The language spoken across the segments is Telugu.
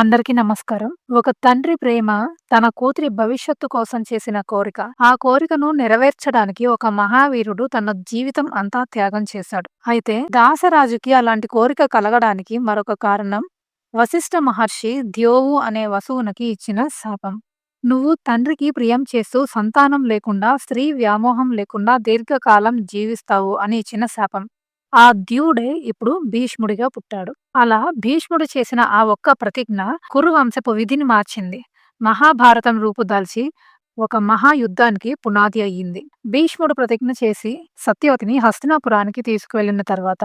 అందరికీ నమస్కారం. ఒక తండ్రి ప్రేమ తన కూతురి భవిష్యత్తు కోసం చేసిన కోరిక. ఆ కోరికను నెరవేర్చడానికి ఒక మహావీరుడు తన జీవితం అంతా త్యాగం చేశాడు. అయితే దాసరాజుకి అలాంటి కోరిక కలగడానికి మరొక కారణం వశిష్ఠ మహర్షి ద్యోవు అనే వసువునకి ఇచ్చిన శాపం. నువ్వు తండ్రికి ప్రియం చేస్తూ సంతానం లేకుండా, స్త్రీ వ్యామోహం లేకుండా దీర్ఘకాలం జీవిస్తావు అని ఇచ్చిన శాపం. ఆ ద్యుడే ఇప్పుడు భీష్ముడిగా పుట్టాడు. అలా భీష్ముడు చేసిన ఆ ఒక్క ప్రతిజ్ఞ కురు వంశపు విధిని మార్చింది. మహాభారతం రూపుదాల్చి ఒక మహాయుద్ధానికి పునాది అయ్యింది. భీష్ముడు ప్రతిజ్ఞ చేసి సత్యవతిని హస్తినాపురానికి తీసుకువెళ్ళిన తర్వాత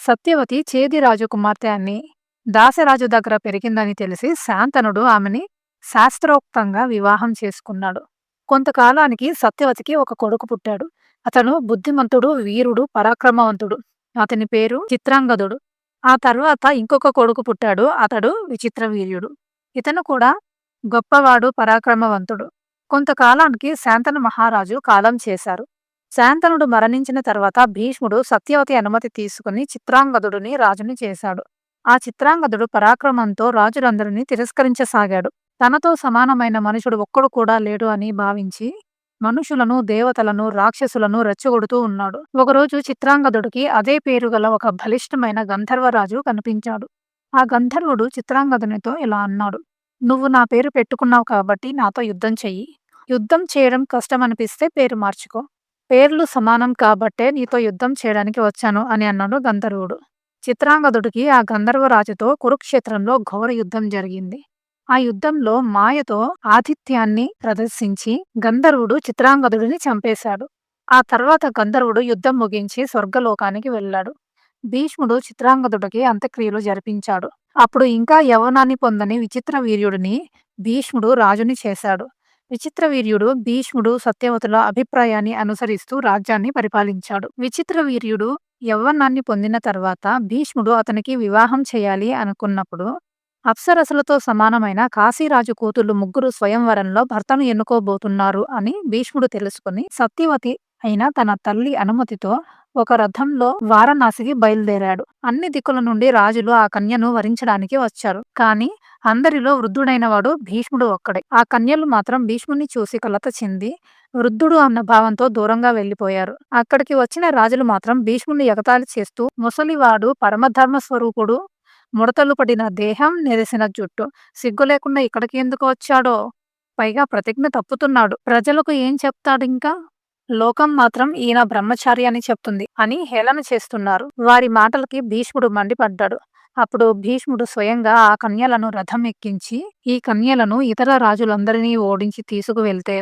సత్యవతి చేది రాజు కుమార్తె అని దాసరాజు దగ్గర పెరిగిందని తెలిసి శాంతనుడు ఆమెని శాస్త్రోక్తంగా వివాహం చేసుకున్నాడు. కొంతకాలానికి సత్యవతికి ఒక కొడుకు పుట్టాడు. అతను బుద్ధిమంతుడు, వీరుడు, పరాక్రమవంతుడు. అతని పేరు చిత్రాంగదుడు. ఆ తర్వాత ఇంకొక కొడుకు పుట్టాడు. అతడు విచిత్రవీర్యుడు. ఇతను కూడా గొప్పవాడు, పరాక్రమవంతుడు. కొంతకాలానికి శాంతను మహారాజు కాలం చేశారు. శాంతనుడు మరణించిన తర్వాత భీష్ముడు సత్యవతి అనుమతి తీసుకుని చిత్రాంగదుడిని రాజుని చేశాడు. ఆ చిత్రాంగదుడు పరాక్రమంతో రాజులందరినీ తిరస్కరించసాగాడు. తనతో సమానమైన మనుషుడు ఒక్కడు కూడా లేడు అని భావించి మనుషులను, దేవతలను, రాక్షసులను రెచ్చగొడుతూ ఉన్నాడు. ఒకరోజు చిత్రాంగదుడికి అదే పేరు గల ఒక బలిష్టమైన గంధర్వరాజు కనిపించాడు. ఆ గంధర్వుడు చిత్రాంగదునితో ఇలా అన్నాడు. నువ్వు నా పేరు పెట్టుకున్నావు కాబట్టి నాతో యుద్ధం చెయ్యి. యుద్ధం చేయడం కష్టమనిపిస్తే పేరు మార్చుకో. పేర్లు సమానం కాబట్టే నీతో యుద్ధం చేయడానికి వచ్చాను అని అన్నాడు గంధర్వుడు. చిత్రాంగదుడికి ఆ గంధర్వరాజుతో కురుక్షేత్రంలో ఘోర యుద్ధం జరిగింది. ఆ యుద్ధంలో మాయతో ఆతిథ్యాన్ని ప్రదర్శించి గంధర్వుడు చిత్రాంగదుడిని చంపేశాడు. ఆ తర్వాత గంధర్వుడు యుద్ధం ముగించి స్వర్గలోకానికి వెళ్ళాడు. భీష్ముడు చిత్రాంగదుడికి అంత్యక్రియలు జరిపించాడు. అప్పుడు ఇంకా యవనాన్ని పొందని విచిత్ర వీర్యుడిని భీష్ముడు రాజుని చేశాడు. విచిత్ర వీర్యుడు భీష్ముడు సత్యవతుల అభిప్రాయాన్ని అనుసరిస్తూ రాజ్యాన్ని పరిపాలించాడు. విచిత్ర వీర్యుడు యవ్వనాన్ని పొందిన తర్వాత భీష్ముడు అతనికి వివాహం చేయాలి అనుకున్నప్పుడు అప్సరసులతో సమానమైన కాశీరాజు కూతుళ్ళు ముగ్గురు స్వయంవరంలో భర్తను ఎన్నుకోబోతున్నారు అని భీష్ముడు తెలుసుకుని సత్యవతి అయిన తన తల్లి అనుమతితో ఒక రథంలో వారణాసికి బయలుదేరాడు. అన్ని దిక్కుల నుండి రాజులు ఆ కన్యను వరించడానికి వచ్చారు. కాని అందరిలో వృద్ధుడైన వాడు భీష్ముడు ఒక్కడే. ఆ కన్యలు మాత్రం భీష్ముని చూసి కలత చెంది వృద్ధుడు అన్న భావంతో దూరంగా వెళ్ళిపోయారు. అక్కడికి వచ్చిన రాజులు మాత్రం భీష్ముని ఎగతాళి చేస్తూ ముసలివాడు పరమధర్మ స్వరూపుడు ముడతలు పడిన దేహం, నెరిసిన జుట్టు. సిగ్గు లేకుండా ఇక్కడికి ఎందుకు వచ్చాడో? పైగా ప్రతిజ్ఞ తప్పుతున్నాడు. ప్రజలకు ఏం చెప్తాడింకా? లోకం మాత్రం ఈయన బ్రహ్మచారి అని చెప్తుంది అని హేళన చేస్తున్నారు. వారి మాటలకి భీష్ముడు మండిపడ్డాడు. అప్పుడు భీష్ముడు స్వయంగా ఆ కన్యలను రథం ఎక్కించి ఈ కన్యలను ఇతర రాజులందరినీ ఓడించి తీసుకువెళ్తే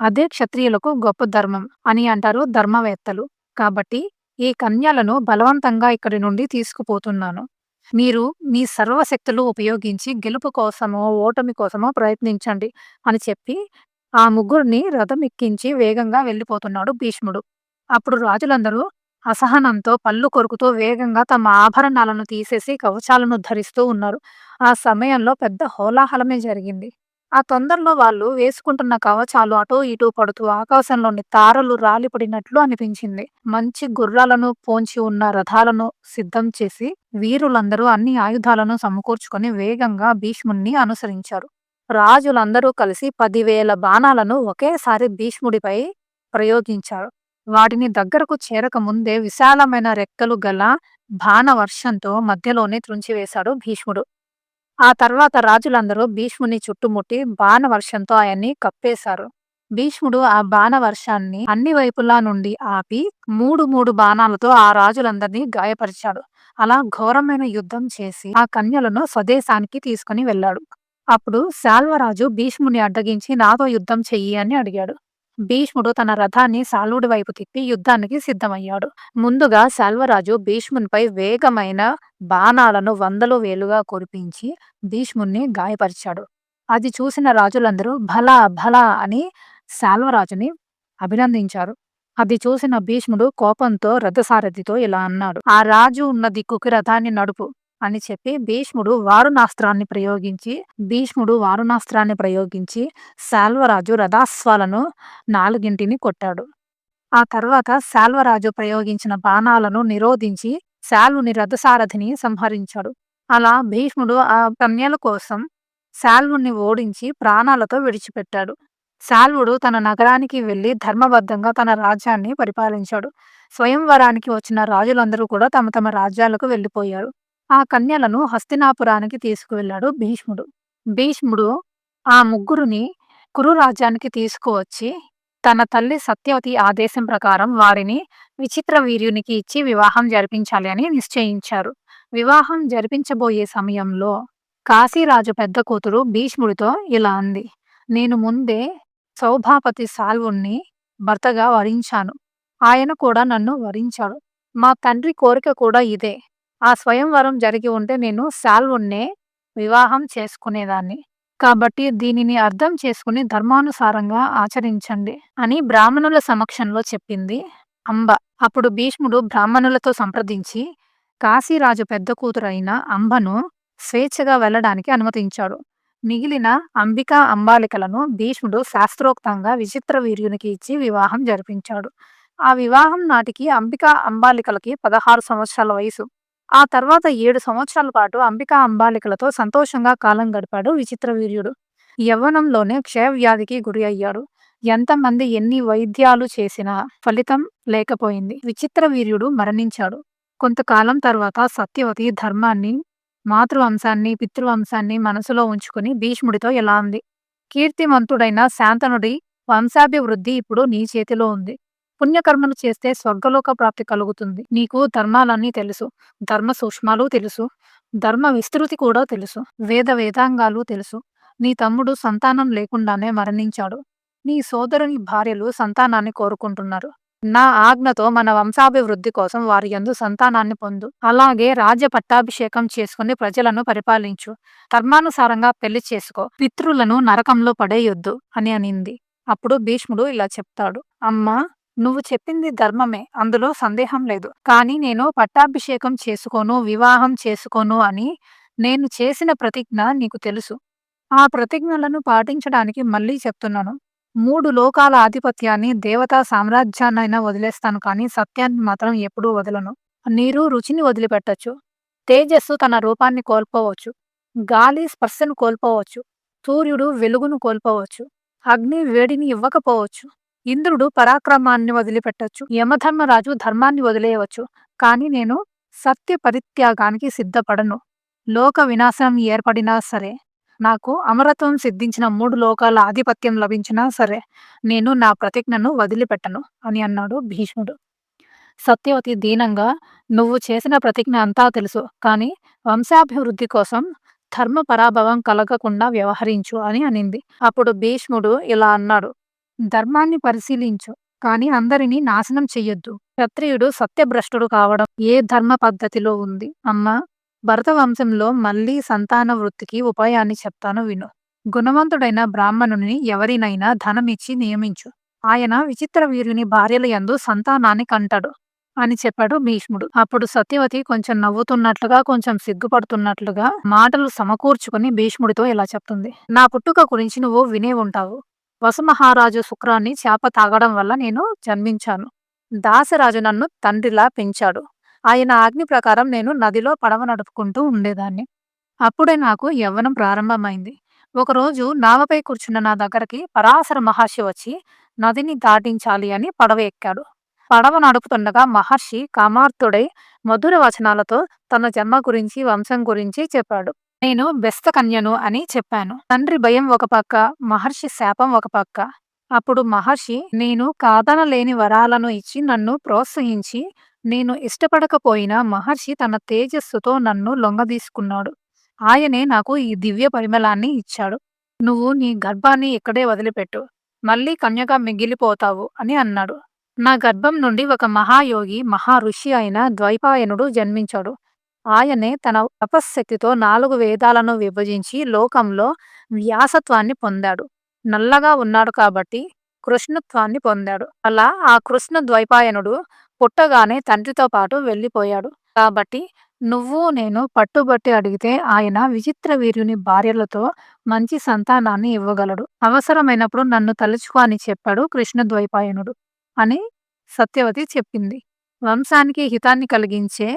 అదే క్షత్రియులకు గొప్ప ధర్మం అని అంటారు ధర్మవేత్తలు. కాబట్టి ఈ కన్యలను బలవంతంగా ఇక్కడి నుండి తీసుకుపోతున్నాను. మీరు మీ సర్వశక్తులు ఉపయోగించి గెలుపు కోసమో, ఓటమి కోసమో ప్రయత్నించండి అని చెప్పి ఆ ముగ్గురిని రథం ఎక్కించి వేగంగా వెళ్ళిపోతున్నాడు భీష్ముడు. అప్పుడు రాజులందరూ అసహనంతో పళ్ళు కొరుకుతూ వేగంగా తమ ఆభరణాలను తీసేసి కవచాలను ధరిస్తూ ఉన్నారు. ఆ సమయంలో పెద్ద హోలాహలమే జరిగింది. ఆ తొందరలో వాళ్ళు వేసుకుంటున్న కవచాలు అటూ ఇటు పడుతూ ఆకాశంలోని తారలు రాలిపడినట్లు అనిపించింది. మంచి గుర్రాలను పోంచి ఉన్న రథాలను సిద్ధం చేసి వీరులందరూ అన్ని ఆయుధాలను సమకూర్చుకొని వేగంగా భీష్ముణ్ణి అనుసరించారు. రాజులందరూ కలిసి పదివేల బాణాలను ఒకేసారి భీష్ముడిపై ప్రయోగించారు. వాటిని దగ్గరకు చేరక ముందే విశాలమైన రెక్కలు గల బాణవర్షంతో మధ్యలోనే త్రుంచివేశాడు భీష్ముడు. ఆ తర్వాత రాజులందరూ భీష్ముని చుట్టుముట్టి బాణవర్షంతో ఆయన్ని కప్పేశారు. భీష్ముడు ఆ బాణవర్షాన్ని అన్ని వైపులా నుండి ఆపి మూడు మూడు బాణాలతో ఆ రాజులందరినీ గాయపరిచాడు. అలా ఘోరమైన యుద్ధం చేసి ఆ కన్యలను స్వదేశానికి తీసుకుని వెళ్ళాడు. అప్పుడు శాల్వరాజు భీష్ముని అడ్డగించి నాతో యుద్ధం చెయ్యి అని అడిగాడు. భీష్ముడు తన రథాన్ని సాలుడి వైపు తిప్పి యుద్ధానికి సిద్ధమయ్యాడు. ముందుగా శాల్వరాజు భీష్మునిపై వేగమైన బాణాలను వందలు వేలుగా కురిపించి భీష్ముణ్ణి గాయపరిచాడు. అది చూసిన రాజులందరూ భలా భలా అని శాల్వరాజుని అభినందించారు. అది చూసిన భీష్ముడు కోపంతో రథసారథితో ఇలా అన్నాడు. ఆ రాజు ఉన్న దిక్కుకి రథాన్ని నడుపు అని చెప్పి భీష్ముడు వారుణాస్త్రాన్ని ప్రయోగించి భీష్ముడు వారుణాస్త్రాన్ని ప్రయోగించి శాల్వరాజు రథాస్వాలను నాలుగింటిని కొట్టాడు. ఆ తర్వాత శాల్వరాజు ప్రయోగించిన బాణాలను నిరోధించి శాల్వుని రథసారథిని సంహరించాడు. అలా భీష్ముడు ఆ కన్యల కోసం శాల్వుణ్ణి ఓడించి ప్రాణాలతో విడిచిపెట్టాడు శాల్వుడు తన నగరానికి వెళ్ళి ధర్మబద్ధంగా తన రాజ్యాన్ని పరిపాలించాడు స్వయంవరానికి వచ్చిన రాజులందరూ కూడా తమ తమ రాజ్యాలకు వెళ్ళిపోయారు ఆ కన్యలను హస్తినాపురానికి తీసుకువెళ్ళాడు భీష్ముడు. భీష్ముడు ఆ ముగ్గురుని కురు రాజ్యానికి తీసుకువచ్చి తన తల్లి సత్యవతి ఆదేశం ప్రకారం వారిని విచిత్ర వీర్యునికి ఇచ్చి వివాహం జరిపించాలి అని నిశ్చయించారు. వివాహం జరిపించబోయే సమయంలో కాశీరాజు పెద్ద కూతురు భీష్ముడితో ఇలా అంది. నేను ముందే సౌభాపతి సాల్వుణ్ణి భర్తగా వరించాను. ఆయన కూడా నన్ను వరించాడు. మా తండ్రి కోరిక కూడా ఇదే. ఆ స్వయంవరం జరిగి ఉంటే నేను శాల్వుణ్ణే వివాహం చేసుకునేదాన్ని. కాబట్టి దీనిని అర్థం చేసుకుని ధర్మానుసారంగా ఆచరించండి అని బ్రాహ్మణుల సమక్షంలో చెప్పింది అంబ. అప్పుడు భీష్ముడు బ్రాహ్మణులతో సంప్రదించి కాశీరాజు పెద్ద కూతురైన అంబను స్వేచ్ఛగా వెళ్ళడానికి అనుమతించాడు. మిగిలిన అంబికా అంబాలికలను భీష్ముడు శాస్త్రోక్తంగా విచిత్ర వీర్యునికి ఇచ్చి వివాహం జరిపించాడు. ఆ వివాహం నాటికి అంబికా అంబాలికలకి పదహారు సంవత్సరాల వయసు. ఆ తర్వాత ఏడు సంవత్సరాల పాటు అంబికా అంబాలికలతో సంతోషంగా కాలం గడిపాడు విచిత్ర వీర్యుడు. యవ్వనంలోనే క్షయవ్యాధికి గురి అయ్యాడు. ఎంతమంది ఎన్ని వైద్యాలు చేసినా ఫలితం లేకపోయింది. విచిత్ర వీర్యుడు మరణించాడు. కొంతకాలం తర్వాత సత్యవతి ధర్మాన్ని మాతృవంశాన్ని పితృవంశాన్ని మనసులో ఉంచుకుని భీష్ముడితో ఎలా అంది? కీర్తిమంతుడైన శాంతనుడి వంశాభివృద్ధి ఇప్పుడు నీ చేతిలో ఉంది. పుణ్యకర్మలు చేస్తే స్వర్గలోక ప్రాప్తి కలుగుతుంది. నీకు ధర్మాలన్నీ తెలుసు. ధర్మ సూక్ష్మాలు తెలుసు. ధర్మ విస్తృతి కూడా తెలుసు. వేద వేదాంగాలు తెలుసు. నీ తమ్ముడు సంతానం లేకుండానే మరణించాడు. నీ సోదరుని భార్యలు సంతానాన్ని కోరుకుంటున్నారు. నా ఆజ్ఞతో మన వంశాభివృద్ధి కోసం వారి యందు సంతానాన్ని పొందు. అలాగే రాజ్య పట్టాభిషేకం చేసుకుని ప్రజలను పరిపాలించు. ధర్మానుసారంగా పెళ్ళి చేసుకో. పితృలను నరకంలో పడేయొద్దు అని అనింది. అప్పుడు భీష్ముడు ఇలా చెప్తాడు. అమ్మా నువ్వు చెప్పింది ధర్మమే అందులో సందేహం లేదు. కానీ నేను పట్టాభిషేకం చేసుకోను వివాహం చేసుకోను అని నేను చేసిన ప్రతిజ్ఞ నీకు తెలుసు. ఆ ప్రతిజ్ఞలను పాటించడానికి మళ్ళీ చెప్తున్నాను. మూడు లోకాల ఆధిపత్యాన్ని దేవతా సామ్రాజ్యాన్నైనా వదిలేస్తాను కానీ సత్యాన్ని మాత్రం ఎప్పుడూ వదలను. నీరు రుచిని వదిలిపెట్టచ్చు. తేజస్సు తన రూపాన్ని కోల్పోవచ్చు. గాలి స్పర్శను కోల్పోవచ్చు. సూర్యుడు వెలుగును కోల్పోవచ్చు. అగ్ని వేడిని ఇవ్వకపోవచ్చు. ఇంద్రుడు పరాక్రమాన్ని వదిలిపెట్టచ్చు యమధర్మరాజు ధర్మాన్ని వదిలేయవచ్చు. కానీ నేను సత్య పరిత్యాగానికి సిద్ధపడను. లోక వినాశనం ఏర్పడినా సరే నాకు అమరత్వం సిద్ధించిన మూడు లోకాల ఆధిపత్యం లభించినా సరే నేను నా ప్రతిజ్ఞను వదిలిపెట్టను అని అన్నాడు భీష్ముడు. సత్యవతి దీనంగా నువ్వు చేసిన ప్రతిజ్ఞ అంతా తెలుసు కానీ వంశాభివృద్ధి కోసం ధర్మ పరాభవం కలగకుండా వ్యవహరించు అని అనింది. అప్పుడు భీష్ముడు ఇలా అన్నాడు. ధర్మాన్ని పరిశీలించు కానీ అందరినీ నాశనం చెయ్యొద్దు. క్షత్రియుడు సత్యభ్రష్టుడు కావడం ఏ ధర్మ పద్ధతిలో ఉంది? అమ్మా భరత వంశంలో మళ్ళీ సంతాన వృత్తికి ఉపాయాన్ని చెప్తాను విను. గుణవంతుడైన బ్రాహ్మణుని ఎవరినైనా ధనమిచ్చి నియమించు. ఆయన విచిత్ర వీరుని భార్యల యందు సంతానాన్ని కంటాడు అని చెప్పాడు భీష్ముడు. అప్పుడు సత్యవతి కొంచెం నవ్వుతున్నట్లుగా కొంచెం సిగ్గుపడుతున్నట్లుగా మాటలు సమకూర్చుకుని భీష్ముడితో ఇలా చెప్తుంది. నా పుట్టుక గురించి నువ్వు వినే ఉంటావు. వసుమహారాజు శుక్రాన్ని చేప తాగడం వల్ల నేను జన్మించాను. దాసరాజు నన్ను తండ్రిలా పెంచాడు. ఆయన ఆజ్ఞ ప్రకారం నేను నదిలో పడవ నడుపుకుంటూ ఉండేదాన్ని. అప్పుడే నాకు యవ్వనం ప్రారంభమైంది. ఒకరోజు నావపై కూర్చున్న నా దగ్గరికి పరాశర మహర్షి వచ్చి నదిని దాటించాలి అని పడవ ఎక్కాడు. పడవ నడుపుతుండగా మహర్షి కామార్తుడై మధుర వచనాలతో తన జన్మ గురించి వంశం గురించి చెప్పాడు. నేను బెస్త కన్యను అని చెప్పాను. తండ్రి భయం ఒక పక్క మహర్షి శాపం ఒక పక్క. అప్పుడు మహర్షి నేను కాదనలేని వరాలను ఇచ్చి నన్ను ప్రోత్సహించి నేను ఇష్టపడకపోయినా మహర్షి తన తేజస్సుతో నన్ను లొంగదీసుకున్నాడు. ఆయనే నాకు ఈ దివ్య పరిమళాన్ని ఇచ్చాడు. నువ్వు నీ గర్భాన్ని ఇక్కడే వదిలిపెట్టు. మళ్ళీ కన్యగా మిగిలిపోతావు అని అన్నాడు. నా గర్భం నుండి ఒక మహాయోగి మహా ఋషి అయిన ద్వైపాయనుడు జన్మించాడు. ఆయనే తన తపశ్శక్తితో నాలుగు వేదాలను విభజించి లోకంలో వ్యాసత్వాన్ని పొందాడు. నల్లగా ఉన్నాడు కాబట్టి కృష్ణత్వాన్ని పొందాడు. అలా ఆ కృష్ణ ద్వైపాయనుడు పుట్టగానే తండ్రితో పాటు వెళ్ళిపోయాడు. కాబట్టి నువ్వు నేను పట్టుబట్టి అడిగితే ఆయన విచిత్ర వీర్యుని భార్యలతో మంచి సంతానాన్ని ఇవ్వగలడు. అవసరమైనప్పుడు నన్ను తలుచుకో అని చెప్పాడు కృష్ణద్వైపాయనుడు అని సత్యవతి చెప్పింది. వంశానికి హితాన్ని కలిగించే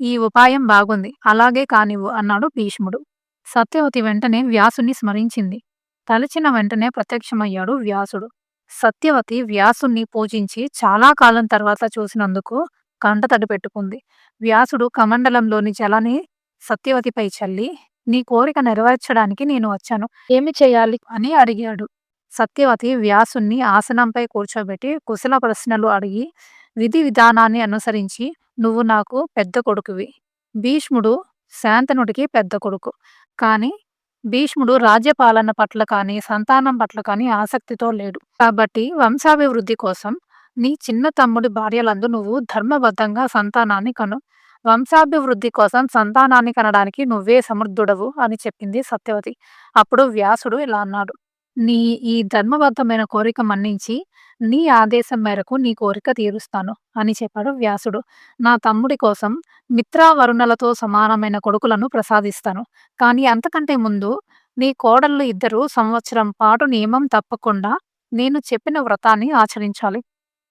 ఈ ఉపాయం బాగుంది. అలాగే కానివ్వు అన్నాడు భీష్ముడు. సత్యవతి వెంటనే వ్యాసుని స్మరించింది. తలచిన వెంటనే ప్రత్యక్షమయ్యాడు వ్యాసుడు. సత్యవతి వ్యాసుణ్ణి పూజించి చాలా కాలం తర్వాత చూసినందుకు కంటతడి పెట్టుకుంది వ్యాసుడు కమండలంలోని జలాన్ని సత్యవతిపై చల్లి నీ కోరిక నెరవేర్చడానికి నేను వచ్చాను. ఏమి చేయాలి? అని అడిగాడు. సత్యవతి వ్యాసుణ్ణి ఆసనంపై కూర్చోబెట్టి కుశల ప్రశ్నలు అడిగి విధి విధానాన్ని అనుసరించి నువ్వు నాకు పెద్ద కొడుకువి. భీష్ముడు శాంతనుడికి పెద్ద కొడుకు. కానీ భీష్ముడు రాజ్యపాలన పట్ల కానీ సంతానం పట్ల కానీ ఆసక్తితో లేడు. కాబట్టి వంశాభివృద్ధి కోసం నీ చిన్న తమ్ముడి భార్యలందు నువ్వు ధర్మబద్ధంగా సంతానాన్ని కను. వంశాభివృద్ధి కోసం సంతానాన్ని కనడానికి నువ్వే సమర్థుడవు అని చెప్పింది సత్యవతి. అప్పుడు వ్యాసుడు ఇలా అన్నాడు. నీ ఈ ధర్మబద్ధమైన కోరిక మన్నించి నీ ఆదేశం మేరకు నీ కోరిక తీరుస్తాను అని చెప్పాడు వ్యాసుడు. నా తమ్ముడి కోసం మిత్రావరుణలతో సమానమైన కొడుకులను ప్రసాదిస్తాను. కానీ అంతకంటే ముందు నీ కోడళ్ళు ఇద్దరు సంవత్సరం పాటు నియమం తప్పకుండా నేను చెప్పిన వ్రతాన్ని ఆచరించాలి.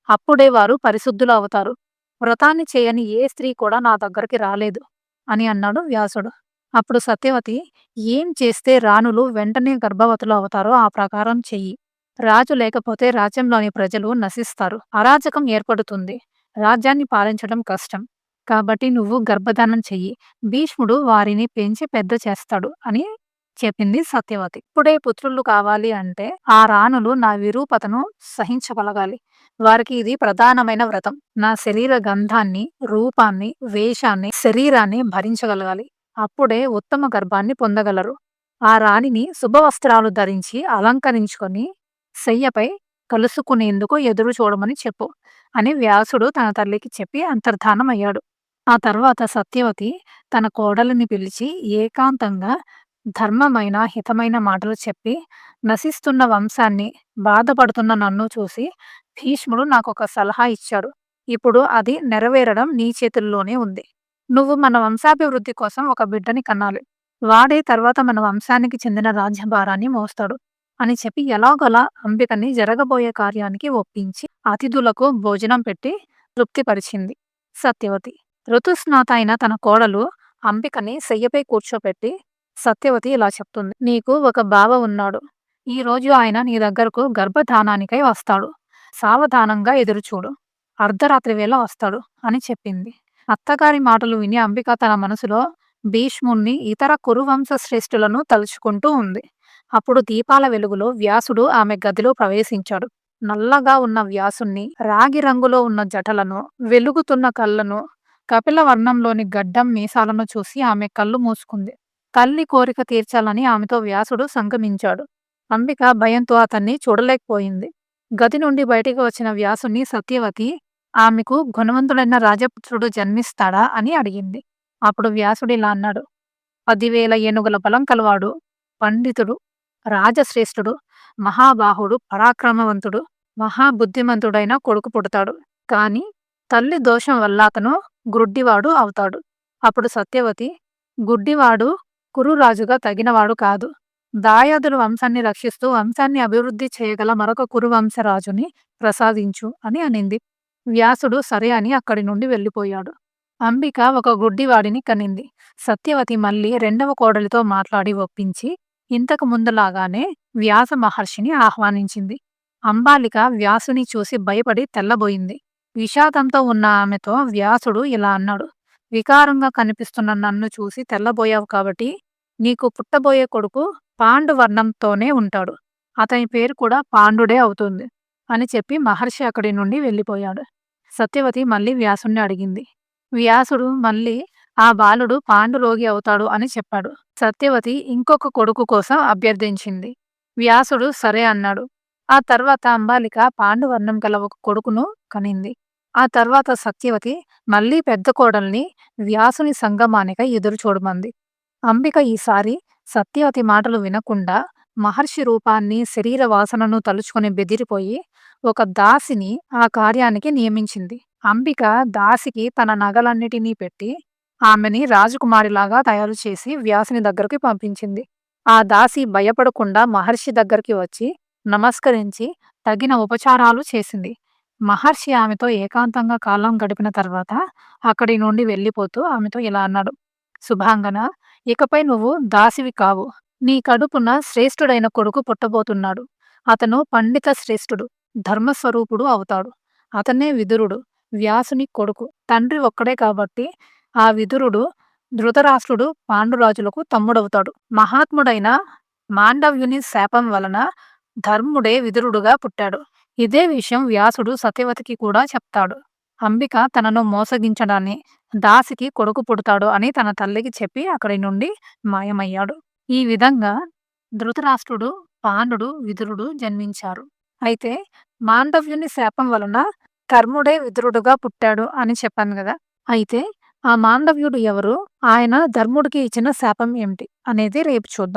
అప్పుడే వారు పరిశుద్ధులు అవుతారు. వ్రతాన్ని చేయని ఏ స్త్రీ కూడా నా దగ్గరికి రాలేదు అని అన్నాడు వ్యాసుడు. అప్పుడు సత్యవతి ఏం చేస్తే రాణులు వెంటనే గర్భవతులు అవుతారో ఆ ప్రకారం చెయ్యి. రాజు లేకపోతే రాజ్యంలోని ప్రజలు నశిస్తారు. అరాజకం ఏర్పడుతుంది. రాజ్యాన్ని పాలించడం కష్టం. కాబట్టి నువ్వు గర్భధానం చెయ్యి. భీష్ముడు వారిని పెంచి పెద్ద చేస్తాడు అని చెప్పింది సత్యవతి. ఇప్పుడే పుత్రులు కావాలి అంటే ఆ రాణులు నా విరూపతను సహించగలగాలి. వారికి ఇది ప్రధానమైన వ్రతం. నా శరీర గంధాన్ని రూపాన్ని వేషాన్ని శరీరాన్ని భరించగలగాలి. అప్పుడే ఉత్తమ గర్భాన్ని పొందగలరు. ఆ రాణిని శుభవస్త్రాలు ధరించి అలంకరించుకొని శయ్యపై కలుసుకునేందుకు ఎదురు చూడమని చెప్పు అని వ్యాసుడు తన తల్లికి చెప్పి అంతర్ధానమయ్యాడు. ఆ తర్వాత సత్యవతి తన కోడలిని పిలిచి ఏకాంతంగా ధర్మమైన హితమైన మాటలు చెప్పి నశిస్తున్న వంశాన్ని బాధపడుతున్న నన్ను చూసి భీష్ముడు నాకు ఒక సలహా ఇచ్చాడు. ఇప్పుడు అది నెరవేరడం నీ చేతుల్లోనే ఉంది. నువ్వు మన వంశాభివృద్ధి కోసం ఒక బిడ్డని కన్నాలి వాడే తర్వాత మన వంశానికి చెందిన రాజ్యభారాన్ని మోస్తాడు. అని చెప్పి ఎలాగోలా అంబికని జరగబోయే కార్యానికి ఒప్పించి అతిథులకు భోజనం పెట్టి తృప్తిపరిచింది సత్యవతి. ఋతుస్నాత అయిన తన కోడలు అంబికని శయ్యపై కూర్చోపెట్టి సత్యవతి ఇలా చెప్తుంది నీకు ఒక బావ ఉన్నాడు. ఈ రోజు ఆయన నీ దగ్గరకు గర్భధానానికై వస్తాడు. సావధానంగా ఎదురుచూడు. అర్ధరాత్రి వేళ వస్తాడు అని చెప్పింది. అత్తగారి మాటలు విని అంబిక తన మనసులో భీష్ముణ్ణి ఇతర కురువంశ శ్రేష్ఠులను తలుచుకుంటూ ఉంది. అప్పుడు దీపాల వెలుగులో వ్యాసుడు ఆమె గదిలో ప్రవేశించాడు. నల్లగా ఉన్న వ్యాసుణ్ణి రాగి రంగులో ఉన్న జటలను వెలుగుతున్న కళ్ళను కపిల వర్ణంలోని గడ్డం మీసాలను చూసి ఆమె కళ్ళు మూసుకుంది. తల్లి కోరిక తీర్చాలని ఆమెతో వ్యాసుడు సంగమించాడు. అంబిక భయంతో అతన్ని చూడలేకపోయింది. గది నుండి బయటికి వచ్చిన వ్యాసుని సత్యవతి ఆమెకు గుణవంతుడైన రాజపుత్రుడు జన్మిస్తాడా? అని అడిగింది. అప్పుడు వ్యాసుడు ఇలా అన్నాడు. పదివేల ఏనుగుల బలం కలవాడు పండితుడు రాజశ్రేష్ఠుడు మహాబాహుడు పరాక్రమవంతుడు మహాబుద్ధిమంతుడైన కొడుకు పుడతాడు. కాని తల్లి దోషం వల్ల అతను గుడ్డివాడు అవుతాడు. అప్పుడు సత్యవతి గుడ్డివాడు కురురాజుగా తగినవాడు కాదు. దాయాదుల వంశాన్ని రక్షిస్తూ వంశాన్ని అభివృద్ధి చేయగల మరొక కురువంశరాజుని ప్రసాదించు అని అనింది. వ్యాసుడు సరే అని అక్కడి నుండి వెళ్ళిపోయాడు. అంబిక ఒక గుడ్డివాడిని కనింది. సత్యవతి మళ్ళీ రెండవ కోడలితో మాట్లాడి ఒప్పించి ఇంతకు ముందులాగానే వ్యాస మహర్షిని ఆహ్వానించింది. అంబాలిక వ్యాసుని చూసి భయపడి తెల్లబోయింది. విషాదంతో ఉన్న ఆమెతో వ్యాసుడు ఇలా అన్నాడు. వికారంగా కనిపిస్తున్న నన్ను చూసి తెల్లబోయావు కాబట్టి నీకు పుట్టబోయే కొడుకు పాండువర్ణంతోనే ఉంటాడు. అతని పేరు కూడా పాండుడే అవుతుంది అని చెప్పి మహర్షి అక్కడి నుండి వెళ్ళిపోయాడు. సత్యవతి మళ్ళీ వ్యాసుణ్ణి అడిగింది. వ్యాసుడు మళ్ళీ ఆ బాలుడు పాండురోగి అవుతాడు అని చెప్పాడు. సత్యవతి ఇంకొక కొడుకు కోసం అభ్యర్థించింది. వ్యాసుడు సరే అన్నాడు. ఆ తర్వాత అంబాలిక పాండువర్ణం గల ఒక కొడుకును కనింది. ఆ తర్వాత సత్యవతి మళ్ళీ పెద్ద కోడల్ని వ్యాసుని సంగమానికై ఎదురు చూడమంది. అంబిక ఈసారి సత్యవతి మాటలు వినకుండా మహర్షి రూపాన్ని శరీర వాసనను తలుచుకుని బెదిరిపోయి ఒక దాసిని ఆ కార్యానికి నియమించింది. అంబిక దాసికి తన నగలన్నిటినీ పెట్టి ఆమెని రాజకుమారిలాగా తయారు చేసి వ్యాసుని దగ్గరికి పంపించింది. ఆ దాసి భయపడకుండా మహర్షి దగ్గరికి వచ్చి నమస్కరించి తగిన ఉపచారాలు చేసింది. మహర్షి ఆమెతో ఏకాంతంగా కాలం గడిపిన తర్వాత అక్కడి నుండి వెళ్ళిపోతూ ఆమెతో ఇలా అన్నాడు. శుభాంగన ఇకపై నువ్వు దాసివి కావు. నీ కడుపున శ్రేష్ఠుడైన కొడుకు పుట్టబోతున్నాడు. అతను పండిత శ్రేష్ఠుడు ధర్మస్వరూపుడు అవుతాడు. అతనే విదురుడు వ్యాసుని కొడుకు. తండ్రి ఒక్కడే కాబట్టి ఆ విదురుడు ధృతరాష్ట్రుడు పాండురాజులకు తమ్ముడవుతాడు. మహాత్ముడైన మాండవ్యుని శాపం వలన ధర్ముడే విదురుడుగా పుట్టాడు. ఇదే విషయం వ్యాసుడు సత్యవతికి కూడా చెప్తాడు. అంబిక తనను మోసగించడాన్ని దాసికి కొడుకు పుడతాడు అని తన తల్లికి చెప్పి అక్కడి నుండి మాయమయ్యాడు. ఈ విధంగా ధృతరాష్ట్రుడు పాండుడు విదురుడు జన్మించారు. అయితే మాండవ్యుని శాపం వలన ధర్ముడే విదురుడుగా పుట్టాడు అని చెప్పాను కదా. అయితే ఆ మాండవ్యుడు ఎవరు? ఆయన ధర్ముడికి ఇచ్చిన శాపం ఏమిటి? అనేది రేపు చూద్దాం.